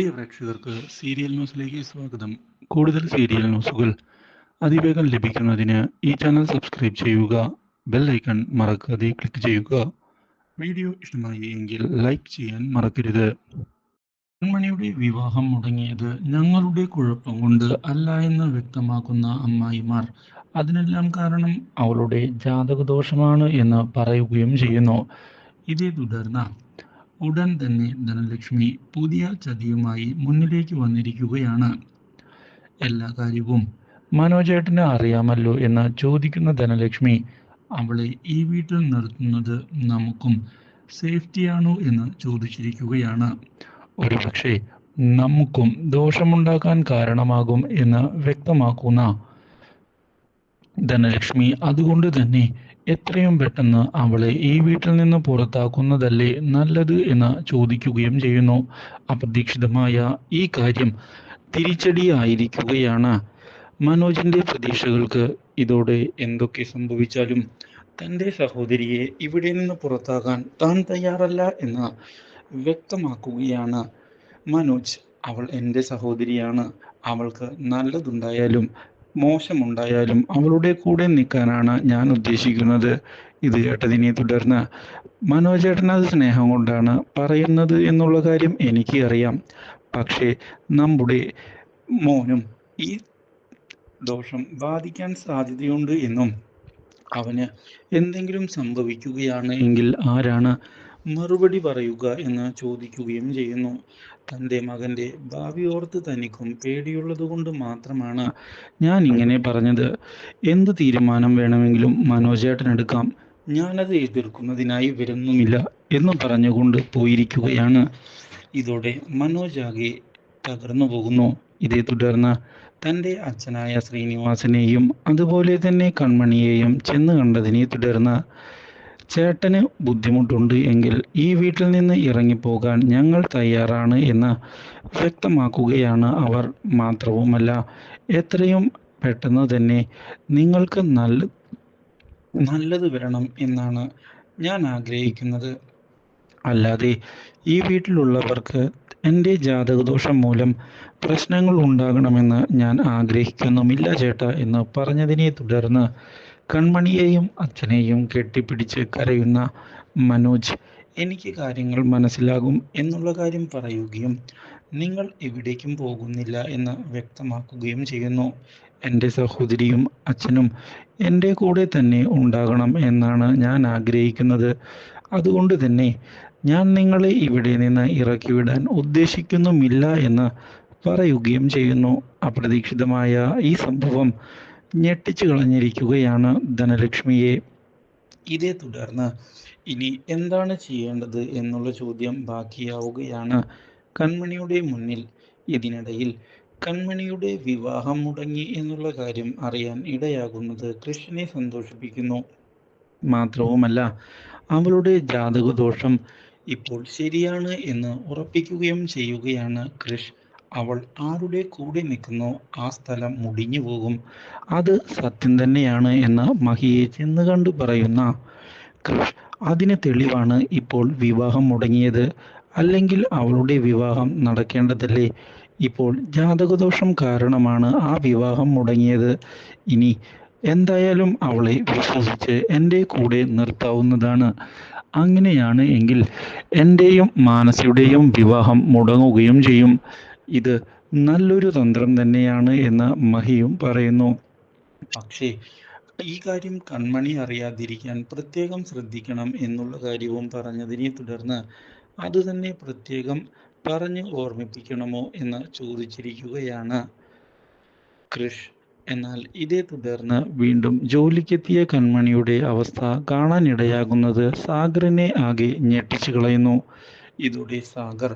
പ്രിയ പ്രേക്ഷകർക്ക് സീരിയൽ ന്യൂസിലേക്ക് സ്വാഗതം. കൂടുതൽ സീരിയൽ ന്യൂസുകൾ അതിവേഗം ലഭിക്കുന്നതിന് ഈ ചാനൽ സബ്സ്ക്രൈബ് ചെയ്യുക ബെൽ ഐക്കൺ മറക്കാതെ ക്ലിക്ക് ചെയ്യുക. വീഡിയോ ഇഷ്ടമായി എങ്കിൽ ലൈക്ക് ചെയ്യാൻ മറക്കരുത്. മണിയുടെ വിവാഹം മുടങ്ങിയത് ഞങ്ങളുടെ കുഴപ്പം കൊണ്ട് അല്ല എന്ന് വ്യക്തമാക്കുന്ന അമ്മായിമാർ. അതിനെല്ലാം കാരണം അവളുടെ ജാതകദോഷമാണ് എന്ന് പറയുകയും ചെയ്യുന്നു. ഇതേ തുടർന്ന് ഉടൻ തന്നെ ധനലക്ഷ്മി പുതിയ ചതിയുമായി മുന്നിലേക്ക് വന്നിരിക്കുകയാണ്. എല്ലാ കാര്യവും മനോജേട്ടന് അറിയാമല്ലോ എന്ന് ചോദിക്കുന്ന ധനലക്ഷ്മി അവളെ ഈ വീട്ടിൽ നിർത്തുന്നത് നമുക്കും സേഫ്റ്റിയാണോ എന്ന് ചോദിച്ചിരിക്കുകയാണ്. ഒരുപക്ഷെ നമുക്കും ദോഷമുണ്ടാക്കാൻ കാരണമാകും എന്ന് വ്യക്തമാക്കുന്ന ധനലക്ഷ്മി അതുകൊണ്ട് തന്നെ എത്രയും പെട്ടെന്ന് അവളെ ഈ വീട്ടിൽ നിന്ന് പുറത്താക്കുന്നതല്ലേ നല്ലത് എന്ന് ചോദിക്കുകയും ചെയ്യുന്നു. അപ്രതീക്ഷിതമായ ഈ കാര്യം തിരിച്ചടിയായിരിക്കുകയാണ്. മനോജിന്റെ പ്രതീക്ഷകൾക്ക് ഇതോടെ എന്തൊക്കെ സംഭവിച്ചാലും തന്റെ സഹോദരിയെ ഇവിടെ നിന്ന് പുറത്താകാൻ താൻ തയ്യാറല്ല എന്ന് വ്യക്തമാക്കുകയാണ് മനോജ്. അവൾ എന്റെ സഹോദരിയാണ്. അവൾക്ക് നല്ലതുണ്ടായാലും മോശമുണ്ടായാലും അവളുടെ കൂടെ നിൽക്കാനാണ് ഞാൻ ഉദ്ദേശിക്കുന്നത്. ഇത് ഏട്ടതിനെ തുടർന്ന് മനോജേട്ടൻ അത് സ്നേഹം കൊണ്ടാണ് പറയുന്നത് എന്നുള്ള കാര്യം എനിക്ക് അറിയാം പക്ഷേ നമ്മുടെ മോനും ഈ ദോഷം ബാധിക്കാൻ സാധ്യതയുണ്ട് എന്നും അവന് എന്തെങ്കിലും സംഭവിക്കുകയാണ് എങ്കിൽ ആരാണ് മറുപടി പറയുക എന്ന് ചോദിക്കുകയും ചെയ്യുന്നു. തന്റെ മകന്റെ ഭാവി ഓർത്ത് തനിക്കും പേടിയുള്ളത് കൊണ്ട് മാത്രമാണ് ഞാൻ ഇങ്ങനെ പറഞ്ഞത്. എന്ത് തീരുമാനം വേണമെങ്കിലും മനോജേട്ടൻ എടുക്കാം. ഞാനത് എതിർക്കുന്നതിനായി വരുന്നുമില്ല എന്ന് പറഞ്ഞുകൊണ്ട് പോയിരിക്കുകയാണ്. ഇതോടെ മനോജ് ആകെ തകർന്നു പോകുന്നു. ഇതേ തുടർന്ന് തന്റെ അച്ഛനായ ശ്രീനിവാസനെയും അതുപോലെ തന്നെ കൺമണിയെയും ചെന്ന് കണ്ടതിനെ തുടർന്ന് ചേട്ടന് ബുദ്ധിമുട്ടുണ്ട് എങ്കിൽ ഈ വീട്ടിൽ നിന്ന് ഇറങ്ങിപ്പോകാൻ ഞങ്ങൾ തയ്യാറാണ് എന്ന് വ്യക്തമാക്കുകയാണ് അവർ മാത്രവുമല്ല. എത്രയും പെട്ടെന്ന് തന്നെ നിങ്ങൾക്ക് നല്ല നല്ലത് വരണം എന്നാണ് ഞാൻ ആഗ്രഹിക്കുന്നത്. അല്ലാതെ ഈ വീട്ടിലുള്ളവർക്ക് എന്റെ ജാതകദോഷം മൂലം പ്രശ്നങ്ങൾ ഉണ്ടാകണമെന്ന് ഞാൻ ആഗ്രഹിക്കുന്നുമില്ല ചേട്ടാ എന്ന് പറഞ്ഞതിനെ തുടർന്ന് കൺമണിയെയും അച്ഛനെയും കെട്ടിപ്പിടിച്ച് കരയുന്ന മനോജ് എനിക്ക് കാര്യങ്ങൾ മനസ്സിലാകും എന്നുള്ള കാര്യം പറയുകയും നിങ്ങൾ എവിടേക്കും പോകുന്നില്ല എന്ന് വ്യക്തമാക്കുകയും ചെയ്യുന്നു. എന്റെ സഹോദരിയും അച്ഛനും എന്റെ കൂടെ തന്നെ ഉണ്ടാകണം എന്നാണ് ഞാൻ ആഗ്രഹിക്കുന്നത്. അതുകൊണ്ട് തന്നെ ഞാൻ നിങ്ങളെ ഇവിടെ നിന്ന് ഇറക്കിവിടാൻ ഉദ്ദേശിക്കുന്നുമില്ല എന്ന് പറയുകയും ചെയ്യുന്നു. അപ്രതീക്ഷിതമായ ഈ സംഭവം ഞെട്ടിച്ചു കളഞ്ഞിരിക്കുകയാണ് ധനലക്ഷ്മിയെ. ഇതേ തുടർന്ന് ഇനി എന്താണ് ചെയ്യേണ്ടത് എന്നുള്ള ചോദ്യം ബാക്കിയാവുകയാണ്. കൺമണിയുടെ മുന്നിൽ ഇതിനിടയിൽ കൺമണിയുടെ വിവാഹം മുടങ്ങി എന്നുള്ള കാര്യം അറിയാൻ ഇടയാകുന്നത് കൃഷ്ണനെ സന്തോഷിപ്പിക്കുന്നു. മാത്രവുമല്ല അവളുടെ ജാതകദോഷം ഇപ്പോൾ ശരിയാണ് എന്ന് ഉറപ്പിക്കുകയും ചെയ്യുകയാണ് കൃഷ്. അവൾ ആരുടെ കൂടെ നിൽക്കുന്നു ആ സ്ഥലം മുടിഞ്ഞു പോകും. അത് സത്യം തന്നെയാണ് എന്ന് മഹിയെ ചെന്ന് കണ്ടു പറയുന്ന അതിന് തെളിവാണ് ഇപ്പോൾ വിവാഹം മുടങ്ങിയത്. അല്ലെങ്കിൽ അവളുടെ വിവാഹം നടക്കേണ്ടതല്ലേ? ഇപ്പോൾ ജാതകദോഷം കാരണമാണ് ആ വിവാഹം മുടങ്ങിയത്. ഇനി എന്തായാലും അവളെ വിശ്വസിച്ച് എന്റെ കൂടെ നിർത്താവുന്നതാണ്. അങ്ങനെയാണ് എങ്കിൽ എന്റെയും മാനസിയുടെയും വിവാഹം മുടങ്ങുകയും ചെയ്യും. ഇത് നല്ലൊരു തന്ത്രം തന്നെയാണ് എന്ന് മഹിയും പറയുന്നു. പക്ഷേ ഈ കാര്യം കൺമണി അറിയാതിരിക്കാൻ പ്രത്യേകം ശ്രദ്ധിക്കണം എന്നുള്ള കാര്യവും പറഞ്ഞതിനെ തുടർന്ന് അത് തന്നെ പ്രത്യേകം പറഞ്ഞ് ഓർമ്മിപ്പിക്കണമോ എന്ന് ചോദിച്ചിരിക്കുകയാണ്. കൃഷ് എന്നാൽ ഇതേ തുടർന്ന് വീണ്ടും ജോലിക്കെത്തിയ കൺമണിയുടെ അവസ്ഥ കാണാനിടയാകുന്നത് സാഗറിനെ ആകെ ഞെട്ടിച്ചു കളയുന്നു. ഇതോടെ സാഗർ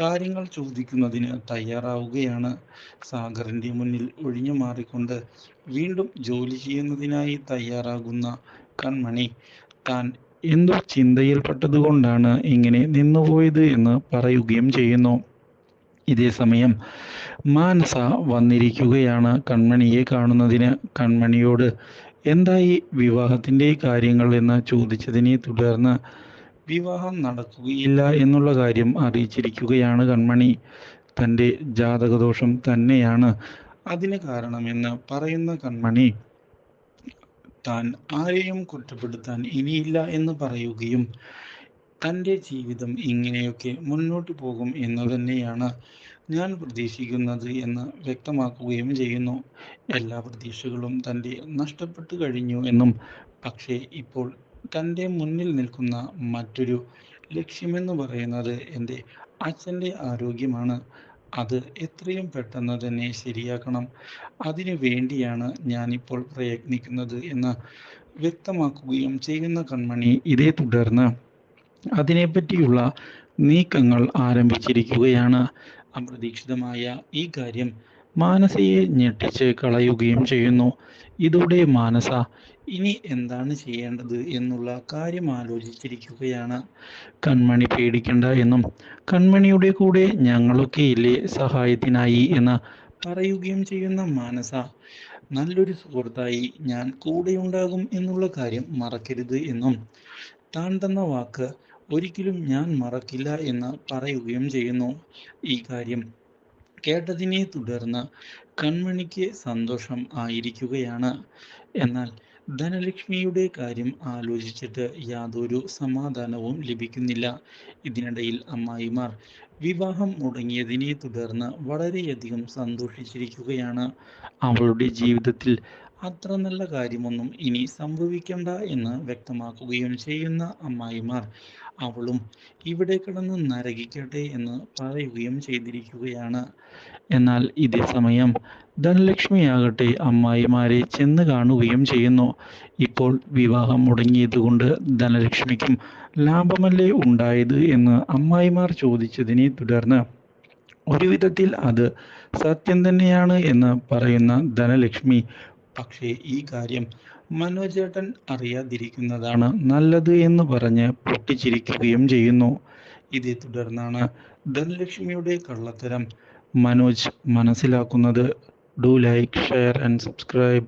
കാര്യങ്ങൾ ചോദിക്കുന്നതിന് തയ്യാറാവുകയാണ്. സാഗറിന്റെ മുന്നിൽ ഒഴിഞ്ഞു മാറിക്കൊണ്ട് വീണ്ടും ജോലി ചെയ്യുന്നതിനായി തയ്യാറാകുന്ന കൺമണി താൻ എന്തോ ചിന്തയിൽപ്പെട്ടതുകൊണ്ടാണ് ഇങ്ങനെ നിന്നുപോയത് എന്ന് പറയുകയും ചെയ്യുന്നു. ഇതേ സമയം മാനസ വന്നിരിക്കുകയാണ് കൺമണിയെ കാണുന്നതിന്. കൺമണിയോട് എന്തായി വിവാഹത്തിന്റെ കാര്യങ്ങൾ? എന്ന് ചോദിച്ചതിനെ തുടർന്ന് വിവാഹം നടക്കുകയില്ല എന്നുള്ള കാര്യം അറിയിച്ചിരിക്കുകയാണ് കൺമണി. തന്റെ ജാതകദോഷം തന്നെയാണ്. അതിന് കാരണമെന്ന് പറയുന്ന കൺമണി താൻ ആരെയും കുറ്റപ്പെടുത്താൻ ഇനിയില്ല എന്ന് പറയുകയും തന്റെ ജീവിതം ഇങ്ങനെയൊക്കെ മുന്നോട്ട് പോകും എന്ന് തന്നെയാണ് ഞാൻ പ്രതീക്ഷിക്കുന്നത് എന്ന് വ്യക്തമാക്കുകയും ചെയ്യുന്നു. എല്ലാ പ്രതീക്ഷകളും തന്റെ നഷ്ടപ്പെട്ടു കഴിഞ്ഞു എന്നും പക്ഷേ ഇപ്പോൾ തന്റെ മുന്നിൽ നിൽക്കുന്ന മറ്റൊരു ലക്ഷ്യമെന്ന് പറയുന്നത് എന്റെ അച്ഛന്റെ ആരോഗ്യമാണ്. അത് എത്രയും പെട്ടെന്ന് തന്നെ ശരിയാക്കണം. അതിനു വേണ്ടിയാണ് ഞാനിപ്പോൾ പ്രയത്നിക്കുന്നത് എന്ന് വ്യക്തമാക്കുകയും ചെയ്യുന്ന കൺമണി ഇതേ തുടർന്ന് അതിനെപ്പറ്റിയുള്ള നീക്കങ്ങൾ ആരംഭിച്ചിരിക്കുകയാണ്. അപ്രതീക്ഷിതമായ ഈ കാര്യം മാനസയെ ഞെട്ടിച്ച് കളയുകയും ചെയ്യുന്നു. ഇതോടെ മാനസ ഇനി എന്താണ് ചെയ്യേണ്ടത്? എന്നുള്ള കാര്യം ആലോചിച്ചിരിക്കുകയാണ്. കൺമണി പേടിക്കണ്ട എന്നും കൺമണിയുടെ കൂടെ ഞങ്ങളൊക്കെ ഇല്ലേ? സഹായത്തിനായി എന്ന് പറയുകയും ചെയ്യുന്ന മാനസ നല്ലൊരു സുഹൃത്തായി ഞാൻ കൂടെയുണ്ടാകും എന്നുള്ള കാര്യം മറക്കരുത് എന്നും താൻ തന്ന വാക്ക് ഒരിക്കലും ഞാൻ മറക്കില്ല എന്ന് പറയുകയും ചെയ്യുന്നു. ഈ കാര്യം കേട്ടതിനെ തുടർന്ന് കൺമണിക്ക് സന്തോഷം ആയിരിക്കുകയാണ്. എന്നാൽ ധനലക്ഷ്മിയുടെ കാര്യം ആലോചിച്ചിട്ട് യാതൊരു സമാധാനവും ലഭിക്കുന്നില്ല. ഇതിനിടയിൽ അമ്മായിമാർ വിവാഹം മുടങ്ങിയതിനെ തുടർന്ന് വളരെയധികം സന്തോഷിച്ചിരിക്കുകയാണ്. അവളുടെ ജീവിതത്തിൽ അത്ര നല്ല കാര്യമൊന്നും ഇനി സംഭവിക്കണ്ട എന്ന് വ്യക്തമാക്കുകയും ചെയ്യുന്ന അമ്മായിമാർ അവളും ഇവിടെ കിടന്ന് നരകിക്കട്ടെ എന്ന് പറയുകയും ചെയ്തിരിക്കുകയാണ്. എന്നാൽ ഇതേ സമയം ധനലക്ഷ്മിയാകട്ടെ അമ്മായിമാരെ ചെന്ന് കാണുകയും ചെയ്യുന്നു. ഇപ്പോൾ വിവാഹം മുടങ്ങിയതുകൊണ്ട് ധനലക്ഷ്മിക്കും ലാഭമല്ലേ ഉണ്ടായത് എന്ന് അമ്മായിമാർ ചോദിച്ചതിനെ തുടർന്ന് ഒരു വിധത്തിൽ അത് സത്യം തന്നെയാണ് എന്ന് പറയുന്ന ധനലക്ഷ്മി പക്ഷേ ഈ കാര്യം മനോജേട്ടൻ അറിയാതിരിക്കുന്നതാണ് നല്ലത് എന്ന് പറഞ്ഞ് പൊട്ടിച്ചിരിക്കുകയും ചെയ്യുന്നു. ഇതേ തുടർന്നാണ് ധനലക്ഷ്മിയുടെ കള്ളത്തരം മനോജ് മനസ്സിലാക്കുന്നത്. Do like share and subscribe.